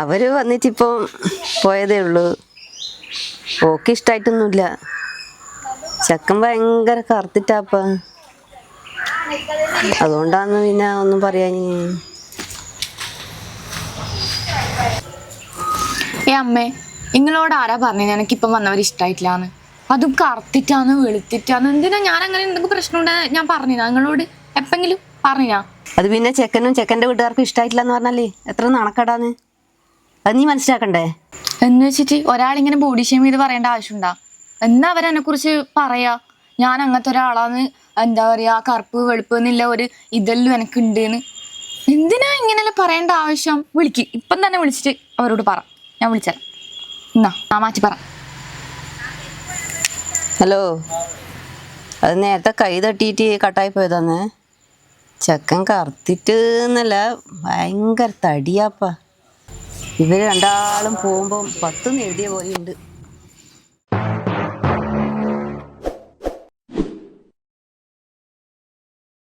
അവർ വന്നിട്ടിപ്പം പോയതേ ഉള്ളൂ. ഓക്ക് ഇഷ്ടായിട്ടൊന്നുമില്ല ചക്കൻ ഭയങ്കര കറുത്തിട്ടാപ്പ. അതുകൊണ്ടാന്ന് പിന്നെ ഒന്നും പറയാൻ ഏ അമ്മേ നിങ്ങളോട് ആരാ പറഞ്ഞു? എനിക്കിപ്പം വന്നവർ ഇഷ്ടായിട്ടില്ലാന്ന്. അതും കറുത്തിട്ടാന്ന് വെളുത്തിട്ടാന്ന്. എന്തിനാ ഞാൻ അങ്ങനെ എന്തെങ്കിലും ഉണ്ടെന്ന് ഞാൻ പറഞ്ഞിനാ നിങ്ങളോട്? എപ്പെങ്കിലും പറഞ്ഞിനാ അത് പിന്നെ ചെക്കനും ചെക്കന്റെ വീട്ടുകാർക്കും ഇഷ്ടമായിട്ടില്ല എന്ന് പറഞ്ഞാലേ? എത്ര നാണക്കേടാന്ന്. അത് നീ മനസ്സിലാക്കണ്ടേ? എന്ന് വെച്ചിട്ട് ഒരാളിങ്ങനെ ബോഡി ഷെയിം ചെയ്ത് പറയേണ്ട ആവശ്യമുണ്ടാ? എന്നാ അവരെന്നെ കുറിച്ച് പറയാ? ഞാൻ അങ്ങനത്തെ ഒരാളാന്ന് എന്താ പറയാ കറുപ്പ് വെളുപ്പ് എന്നില്ല ഒരു ഇതെല്ലാം എനിക്ക് ഉണ്ട് എന്തിനാ ഇങ്ങനെല്ലാം പറയേണ്ട ആവശ്യം? വിളിക്ക്. ഇപ്പം തന്നെ വിളിച്ചിട്ട് അവരോട് പറ. ഞാൻ വിളിച്ചാൽ എന്നാ ആ മാറ്റി പറ. ഹലോ. അത് നേരത്തെ കൈ തട്ടിയിട്ട് കട്ടായി പോയതാന്ന്. ചെക്കൻ കറുത്തിട്ട് എന്നല്ല ഭയങ്കര തടിയാപ്പ. ഇവർ രണ്ടാളും പോകുമ്പോൾ പത്തുന്ന് എഴുതിയ പോലെയുണ്ട്.